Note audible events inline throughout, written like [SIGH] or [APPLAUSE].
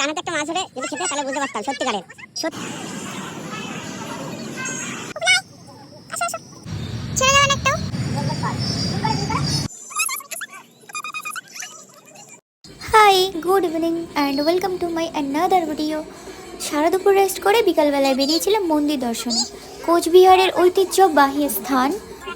ডানাতে একটা মাছ যদি খেতে তাহলে বুঝতে পারতাম সত্যিকারের সত্যি hi good evening and welcome to my another video সারা দুপুর রেস্ট করে বিকালবেলায় বেরিয়েছিলাম মন্দির দর্শনে। কোচবিহারের ঐতিহ্যবাহী স্থান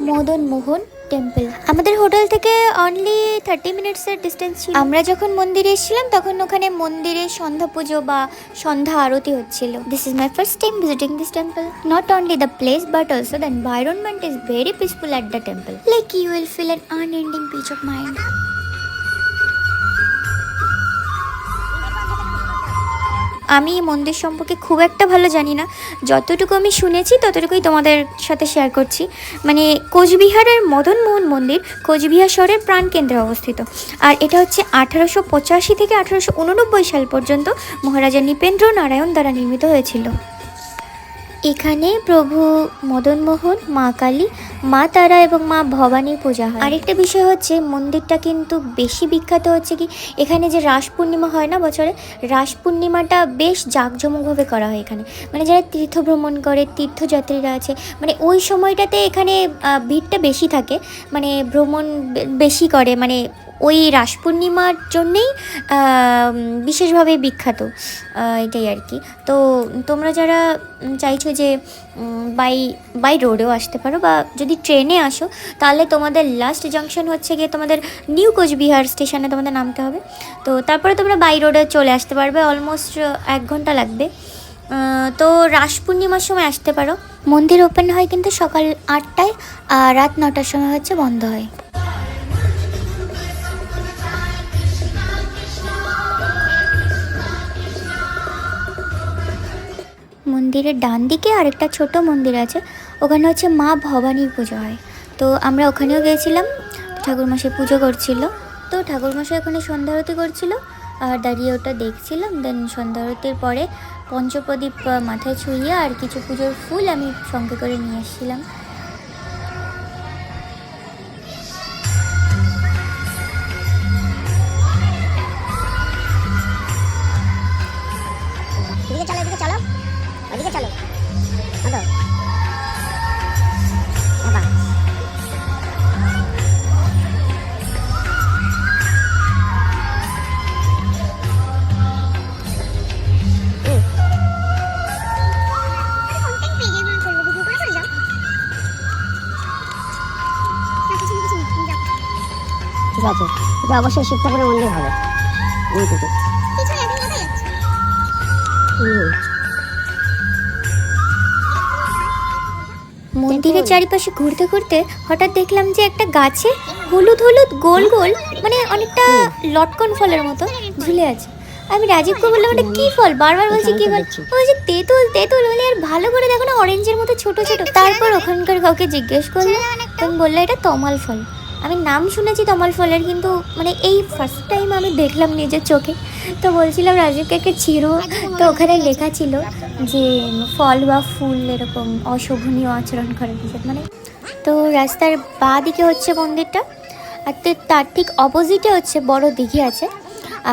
মদন মোহন টেম্পল আমাদের হোটেল থেকে অনলি থার্টি মিনিটসের ডিস্টেন্স ছিল। আমরা যখন মন্দিরে এসেছিলাম তখন ওখানে মন্দিরে সন্ধ্যা পুজো বা সন্ধ্যা আরতি হচ্ছিল। This is my first time visiting this temple not only the place but also the environment is very peaceful at the temple like you will feel an unending peace of mind আমি এই মন্দির সম্পর্কে খুব একটা ভালো জানি না। যতটুকু আমি শুনেছি, ততটুকুই তোমাদের সাথে শেয়ার করছি। মানে কোচবিহারের মদনমোহন মন্দির কোচবিহার শহরের প্রাণকেন্দ্রে অবস্থিত। আর এটা হচ্ছে আঠারোশো পঁচাশি থেকে আঠারোশো উননব্বই সাল পর্যন্ত মহারাজা নৃপেন্দ্র নারায়ণ দ্বারা নির্মিত হয়েছিল। এখানে প্রভু মদনমোহন, মা কালী, মা তারা এবং মা ভবানীর পূজা হয়। আরেকটা বিষয় হচ্ছে, মন্দিরটা কিন্তু বেশি বিখ্যাত হচ্ছে কি, এখানে যে রাস পূর্ণিমা হয় না বছরে, রাস পূর্ণিমাটা বেশ জাঁকজমকভাবে করা হয় এখানে। মানে যারা তীর্থ ভ্রমণ করে, তীর্থযাত্রীরা আছে মানে ওই সময়টাতে এখানে ভিড়টা বেশি থাকে মানে ভ্রমণ বেশি করে মানে ওই রাস পূর্ণিমার জন্যেই বিশেষভাবে বিখ্যাত এটাই আর কি। তো তোমরা যারা চাইছো যে বাই বাই রোডেও আসতে পারো বা যদি ট্রেনে আসো, তাহলে তোমাদের লাস্ট জাংশন হচ্ছে গিয়ে তোমাদের নিউ কোচবিহার স্টেশনে তোমাদের নামতে হবে। তো তারপরে তোমরা বাই রোডে চলে আসতে পারবে অলমোস্ট এক ঘণ্টা লাগবে। তো রাস পূর্ণিমার সময় আসতে পারো। মন্দির ওপেন হয় কিন্তু সকাল আটটায় আর রাত নটার সময় হচ্ছে বন্ধ হয়। মন্দিরের ডান দিকে আর একটা ছোট মন্দির আছে। ওখানে হচ্ছে মা ভবানীর পুজো হয়। তো আমরা ওখানেও গিয়েছিলাম। ঠাকুরমশাই পুজো করছিল। তো ঠাকুরমশাই ওখানে সন্ধ্যা আরতি করছিল। আর দাঁড়িয়ে ওটা দেখছিলাম। দেন সন্ধ্যা আরতির পরে পঞ্চপ্রদীপ মাথায় ছুঁয়ে আর কিছু পুজোর ফুল আমি সঙ্গে করে নিয়ে এসেছিলাম ঠিক আছে। এটা অবশ্যই মন্দির হবে। এই দিকে। হুম। মন্দিরের চারিপাশে ঘুরতে ঘুরতে হঠাৎ দেখলাম যে একটা গাছে হলুদ হলুদ গোল গোল মানে অনেকটা লটকন ফলের মতো ঝুলে আছে। আমি রাজীবকে বললাম এটা কি ফল? বারবার বলছি কি ফল? ও বলছে তেঁতুল তেঁতুল। হলে আর ভালো করে দেখো না অরেঞ্জের মতো ছোট ছোট। [LAUGHS] তারপর ওখানকার কাউকে জিজ্ঞেস করল তখন বলল এটা তমাল ফল। আমি নাম শুনেছি তমাল ফলের, কিন্তু মানে এই ফার্স্ট টাইম আমি দেখলাম নিজের চোখে। তো বলছিলাম রাজীবকে একটা চিরো। তো ওখানে লেখা ছিল যে ফল বা ফুল এরকম অশোভনীয় আচরণ করে নিষেধ মানে তো রাস্তার বাঁ দিকে হচ্ছে মন্দিরটা, আর তার ঠিক অপোজিটে হচ্ছে বড় দিঘি আছে।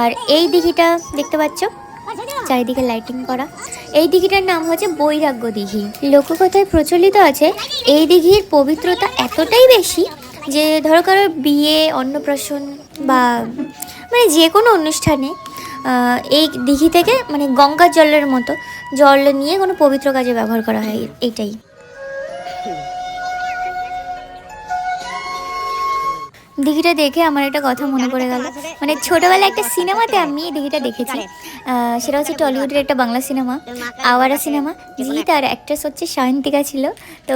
আর এই দিঘিটা দেখতে পাচ্ছ, চারিদিকে লাইটিং করা। এই দিঘিটার নাম হচ্ছে বৈরাগ্য দিঘি। লোককথায় প্রচলিত আছে, এই দিঘির পবিত্রতা এতটাই বেশি যে ধরো কারোর বিয়ে, অন্নপ্রাশন বা মানে যে কোনো অনুষ্ঠানে এই দিঘি থেকে মানে গঙ্গার জলের মতো জল নিয়ে কোনো পবিত্র কাজে ব্যবহার করা হয়, এইটাই। দিঘিটা দেখে আমার একটা কথা মনে পড়ে গেল। মানে ছোটবেলায় একটা সিনেমাতে আমি দিঘিটা দেখেছি। সেটা হচ্ছে টলিউডের একটা বাংলা সিনেমা, আওয়ারা সিনেমা। জিৎ আর অ্যাক্ট্রেস হচ্ছে সায়ন্তিকা ছিল। তো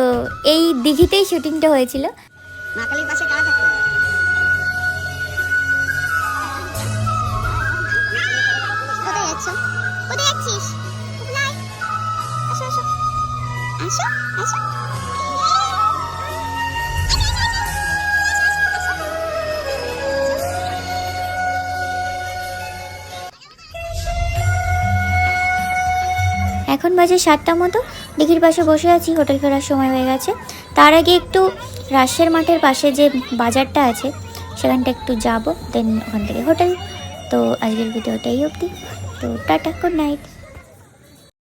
এই দিঘিতেই শুটিংটা হয়েছিল। পাশে কারা থাকতো এখন বাজে সাতটা মতো। দিঘির পাশে বসে আছি, হোটেল ফেরার সময় হয়ে গেছে। তার আগে একটু রাশের মাঠের পাশে যে বাজারটা আছে, সেখানটা একটু যাব দেন ওখান থেকে হোটেল। তো আজকের ভিডিওটাই অবধি। তো টাটা গুড নাইট